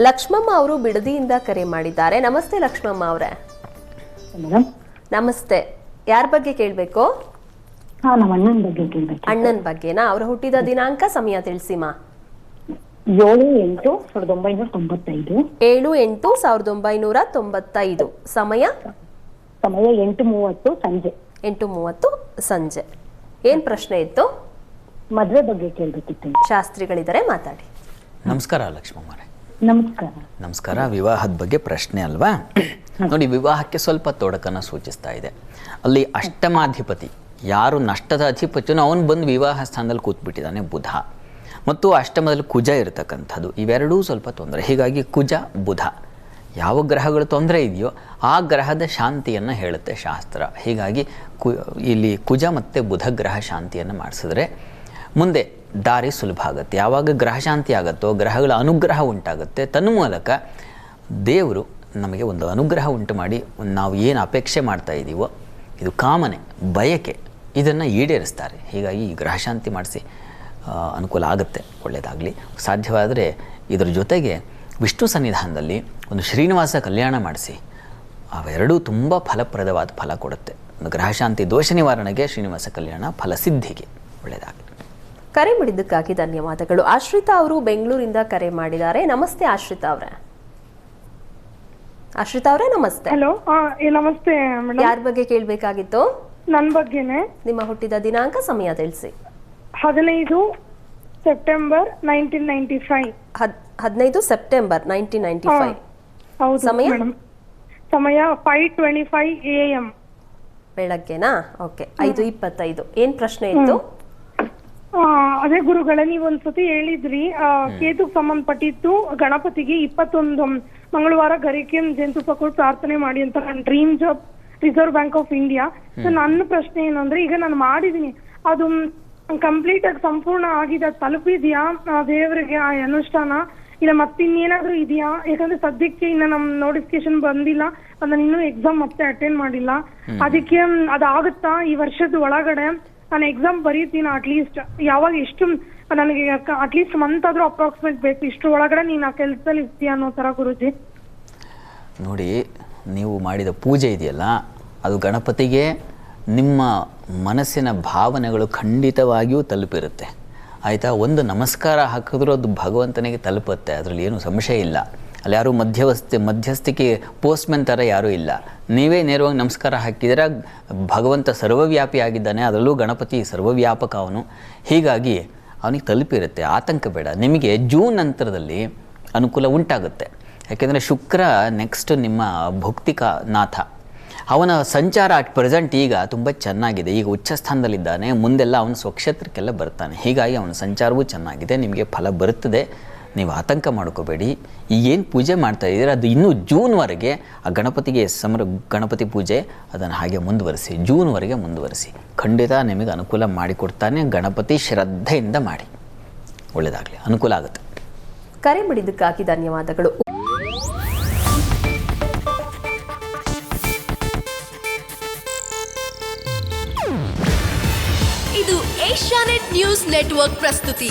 ಲಕ್ಷ್ಮಮ್ಮ ಅವರು ಬಿಡದಿಯಿಂದ ಕರೆ ಮಾಡಿದ್ದಾರೆ. ನಮಸ್ತೆ ಲಕ್ಷ್ಮಮ್ಮ ಅವರೇ. ನಮಸ್ತೆ. ಯಾರ ಬಗ್ಗೆ ಕೇಳಬೇಕು? ಅಣ್ಣನ ಬಗ್ಗೆ ಕೇಳ್ಬೇಕು. ಅಣ್ಣನ ಬಗ್ಗೆನಾ? ಅವರು ಹುಟ್ಟಿದ ದಿನಾಂಕ ಸಮಯ ತಿಳಿಸಿಮಾ? ಏಳು ಎಂಟು ಸಾವಿರದ ಒಂಬೈನೂರ ತೊಂಬತ್ತೈದು. ಏಳು ಎಂಟು ಸಾವಿರದ ಒಂಬೈನೂರ ತೊಂಬತ್ತೈದು. ಸಮಯ? ಸಮಯ ಎಂಟು ಮೂವತ್ತು ಸಂಜೆ. ಎಂಟು ಮೂವತ್ತು ಸಂಜೆ. ಏನ್ ಪ್ರಶ್ನೆ ಇತ್ತು? ಮದುವೆ ಬಗ್ಗೆ ಕೇಳಬೇಕಿತ್ತು. ಶಾಸ್ತ್ರಿಗಳಿದ್ದಾರೆ ಮಾತಾಡಿ. ನಮಸ್ಕಾರ ಲಕ್ಷ್ಮಮ್ಮರೇ. ನಮಸ್ಕಾರ. ನಮಸ್ಕಾರ ವಿವಾಹದ ಬಗ್ಗೆ ಪ್ರಶ್ನೆ ಅಲ್ವಾ? ನೋಡಿ ವಿವಾಹಕ್ಕೆ ಸ್ವಲ್ಪ ತೊಡಕನ್ನು ಸೂಚಿಸ್ತಾ ಇದೆ. ಅಲ್ಲಿ ಅಷ್ಟಮಾಧಿಪತಿ ಯಾರು ನಷ್ಟದ ಅಧಿಪತಿನೋ ಅವನು ಬಂದು ವಿವಾಹ ಸ್ಥಾನದಲ್ಲಿ ಕೂತ್ಬಿಟ್ಟಿದ್ದಾನೆ ಬುಧ. ಮತ್ತು ಅಷ್ಟಮದಲ್ಲಿ ಕುಜ ಇರತಕ್ಕಂಥದ್ದು. ಇವೆರಡೂ ಸ್ವಲ್ಪ ತೊಂದರೆ. ಹೀಗಾಗಿ ಕುಜ ಬುಧ. ಯಾವ ಗ್ರಹಗಳು ತೊಂದರೆ ಇದೆಯೋ ಆ ಗ್ರಹದ ಶಾಂತಿಯನ್ನು ಹೇಳುತ್ತೆ ಶಾಸ್ತ್ರ. ಹೀಗಾಗಿ ಕು ಇಲ್ಲಿ ಕುಜ ಮತ್ತು ಬುಧ ಗ್ರಹ ಶಾಂತಿಯನ್ನು ಮಾಡಿಸಿದ್ರೆ ಮುಂದೆ ದಾರಿ ಸುಲಭ ಆಗುತ್ತೆ. ಯಾವಾಗ ಗ್ರಹ ಶಾಂತಿ ಆಗುತ್ತೋ, ಗ್ರಹಗಳ ಅನುಗ್ರಹ ಉಂಟಾಗುತ್ತೆ ತನ್ಮೂಲಕ ದೇವರು ನಮಗೆ ಒಂದು ಅನುಗ್ರಹ ಉಂಟು ಮಾಡಿ, ನಾವು ಏನು ಅಪೇಕ್ಷೆ ಮಾಡ್ತಾ ಇದ್ದೀವೋ ಇದು ಕಾಮನೆ, ಬಯಕೆ, ಇದನ್ನು ಈಡೇರಿಸ್ತಾರೆ. ಹೀಗಾಗಿ ಈ ಗ್ರಹಶಾಂತಿ ಮಾಡಿಸಿ ಅನುಕೂಲ ಆಗುತ್ತೆ ಒಳ್ಳೆಯದಾಗಲಿ ಸಾಧ್ಯವಾದರೆ ಇದರ ಜೊತೆಗೆ ವಿಷ್ಣು ಸನ್ನಿಧಾನದಲ್ಲಿ ಒಂದು ಶ್ರೀನಿವಾಸ ಕಲ್ಯಾಣ ಮಾಡಿಸಿ ಅವೆರಡೂ ತುಂಬ ಫಲಪ್ರದವಾದ ಫಲ ಕೊಡುತ್ತೆ. ಒಂದು ಗ್ರಹಶಾಂತಿ ದೋಷ ನಿವಾರಣೆಗೆ ಶ್ರೀನಿವಾಸ ಕಲ್ಯಾಣ ಫಲಸಿದ್ಧಿಗೆ ಒಳ್ಳೆಯದಾಗಲಿ ಕರೆ ಮಾಡಿದ್ದಕ್ಕಾಗಿ ಧನ್ಯವಾದಗಳು. ಆಶ್ರಿತಾ ಅವರು ಬೆಂಗಳೂರಿಂದ ಕರೆ ಮಾಡಿದ್ದಾರೆ. ನಮಸ್ತೆ ಆಶ್ರಿತಾ ಅವರೇ. ಆಶ್ರಿತಾ ಅವರೇ ನಮಸ್ತೆ. ಹಲೋ ನಮಸ್ತೆ ಯಾರ ಬಗ್ಗೆ ಕೇಳಬೇಕಾಗಿತ್ತು? ನನ್ನ ಬಗ್ಗೆನೆ. ನಿಮ್ಮ ಹುಟ್ಟಿದ ದಿನಾಂಕ ಸಮಯ ತಿಳಿಸಿ. ಹದಿನೈದು ಸೆಪ್ಟೆಂಬರ್ ನೈನ್ಟೀನ್ ನೈನ್ಟಿ ಫೈವ್. ಹದ್ ಹದಿನೈದು ಸೆಪ್ಟೆಂಬರ್ ನೈನ್ಟೀನ್ ನೈನ್ಟಿ ಫೈವ್. ಹೌದು ಸಮಯ? ಸಮಯ five twenty five A M. ಬೆಳಗ್ಗೆನಾ? Okay ಐದು ಇಪ್ಪತ್ತೈದು. ಏನ್ ಪ್ರಶ್ನೆ ಇತ್ತು? ಅದೇ ಗುರುಗಳೇ ನೀವು ಒಂದ್ಸತಿ ಹೇಳಿದ್ರಿ ಕೇತುಕ್ ಸಂಬಂಧಪಟ್ಟಿದ್ದು ಗಣಪತಿಗೆ ಇಪ್ಪತ್ತೊಂದು ಮಂಗಳವಾರ ಗರಿಕೆ ಜೇನುತುಪ್ಪ ಕೊಟ್ಟು ಪ್ರಾರ್ಥನೆ ಮಾಡಿ ಅಂತ ನನ್ನ dream job Reserve Bank of India so ನನ್ನ ಪ್ರಶ್ನೆ ಏನಂದ್ರೆ ಈಗ ನಾನು ಮಾಡಿದೀನಿ. ಅದು ಕಂಪ್ಲೀಟ್ ಆಗಿ ಸಂಪೂರ್ಣ ಆಗಿದೆ ಅದು ತಲುಪಿದ್ಯಾ? ಆ ದೇವರಿಗೆ ಆ ಅನುಷ್ಠಾನ? ಇಲ್ಲ ಮತ್ತಿನ್ನೇನಾದ್ರೂ ಇದೆಯಾ? ಯಾಕಂದ್ರೆ ಸದ್ಯಕ್ಕೆ ಇನ್ನ ನಮ್ ನೋಟಿಫಿಕೇಶನ್ ಬಂದಿಲ್ಲ ನಾನು ಇನ್ನೂ ಎಕ್ಸಾಮ್ ಮತ್ತೆ ಅಟೆಂಡ್ ಮಾಡಿಲ್ಲ. ಅದಕ್ಕೆ ಅದು ಅದಾಗುತ್ತಾ ಈ ವರ್ಷದ ಒಳಗಡೆ? ನಾನು ಎಕ್ಸಾಮ್ ಬರೀತೀನಿ ಅಟ್ಲೀಸ್ಟ್ ಯಾವಾಗ ಎಷ್ಟು, ನನಗೆ ಅಟ್ಲೀಸ್ಟ್ ಮಂತ್ ಆದ್ರೂ ಅಪ್ರಾಕ್ಸಿಮೇಟ್ ಬೇಕು. ಇಷ್ಟು ಒಳಗಡೆ ನೀನು ಆ ಕೆಲಸದಲ್ಲಿ ಇರ್ತೀಯ ಅನ್ನೋ ತರ ಗುರುಜಿ. ನೋಡಿ, ನೀವು ಮಾಡಿದ ಪೂಜೆ ಇದೆಯಲ್ಲ, ಅದು ಗಣಪತಿಗೆ ನಿಮ್ಮ ಮನಸ್ಸಿನ ಭಾವನೆಗಳು ಖಂಡಿತವಾಗಿಯೂ ತಲುಪಿರುತ್ತೆ. ಆಯಿತಾ? ಒಂದು ನಮಸ್ಕಾರ ಹಾಕಿದ್ರೂ ಅದು ಭಗವಂತನಿಗೆ ತಲುಪುತ್ತೆ. ಅದರಲ್ಲಿ ಏನೂ ಸಂಶಯ ಇಲ್ಲ. ಅಲ್ಲಿ ಯಾರೂ ಮಧ್ಯವಸ್ಥೆ ಮಧ್ಯಸ್ಥಿಕೆ ಪೋಸ್ಟ್ಮೆನ್ ಥರ ಯಾರೂ ಇಲ್ಲ. ನೀವೇ ನೇರವಾಗಿ ನಮಸ್ಕಾರ ಹಾಕಿದರೆ ಭಗವಂತ ಸರ್ವವ್ಯಾಪಿ ಆಗಿದ್ದಾನೆ, ಅದರಲ್ಲೂ ಗಣಪತಿ ಸರ್ವವ್ಯಾಪಕ ಅವನು. ಹೀಗಾಗಿ ಅವನಿಗೆ ತಲುಪಿರುತ್ತೆ, ಆತಂಕ ಬೇಡ. ನಿಮಗೆ ಜೂನ್ ನಂತರದಲ್ಲಿ ಅನುಕೂಲ ಉಂಟಾಗುತ್ತೆ. ಯಾಕೆಂದರೆ ಶುಕ್ರ ನೆಕ್ಸ್ಟ್ ನಿಮ್ಮ ಭುಕ್ತಿಕ ನಾಥ. ಅವನ ಸಂಚಾರ ಅಟ್ ಪ್ರೆಸೆಂಟ್ ಈಗ ತುಂಬ ಚೆನ್ನಾಗಿದೆ. ಈಗ ಉಚ್ಚ ಸ್ಥಾನದಲ್ಲಿದ್ದಾನೆ, ಮುಂದೆಲ್ಲ ಅವನ ಸ್ವಕ್ಷೇತ್ರಕ್ಕೆಲ್ಲ ಬರ್ತಾನೆ. ಹೀಗಾಗಿ ಅವನ ಸಂಚಾರವೂ ಚೆನ್ನಾಗಿದೆ, ನಿಮಗೆ ಫಲ ಬರುತ್ತದೆ. ನೀವು ಆತಂಕ ಮಾಡ್ಕೋಬೇಡಿ. ಏನು ಪೂಜೆ ಮಾಡ್ತಾ ಇದ್ದೀರ ಅದು ಇನ್ನೂ ಜೂನ್ವರೆಗೆ ಆ ಗಣಪತಿಗೆ ಸಮರ ಗಣಪತಿ ಪೂಜೆ ಅದನ್ನು ಹಾಗೆ ಮುಂದುವರಿಸಿ ಜೂನ್ವರೆಗೆ ಮುಂದುವರಿಸಿ. ಖಂಡಿತ ನಿಮಗೆ ಅನುಕೂಲ ಮಾಡಿಕೊಡ್ತಾನೆ ಗಣಪತಿ ಶ್ರದ್ಧೆಯಿಂದ ಮಾಡಿ. ಒಳ್ಳೆಯದಾಗಲಿ ಅನುಕೂಲ ಆಗುತ್ತೆ. ಕರೆ ಮಾಡಿದ್ದಕ್ಕಾಗಿ ಧನ್ಯವಾದಗಳು. ಇದು ಏಷ್ಯಾನೆಟ್ ನ್ಯೂಸ್ ನೆಟ್ವರ್ಕ್ ಪ್ರಸ್ತುತಿ.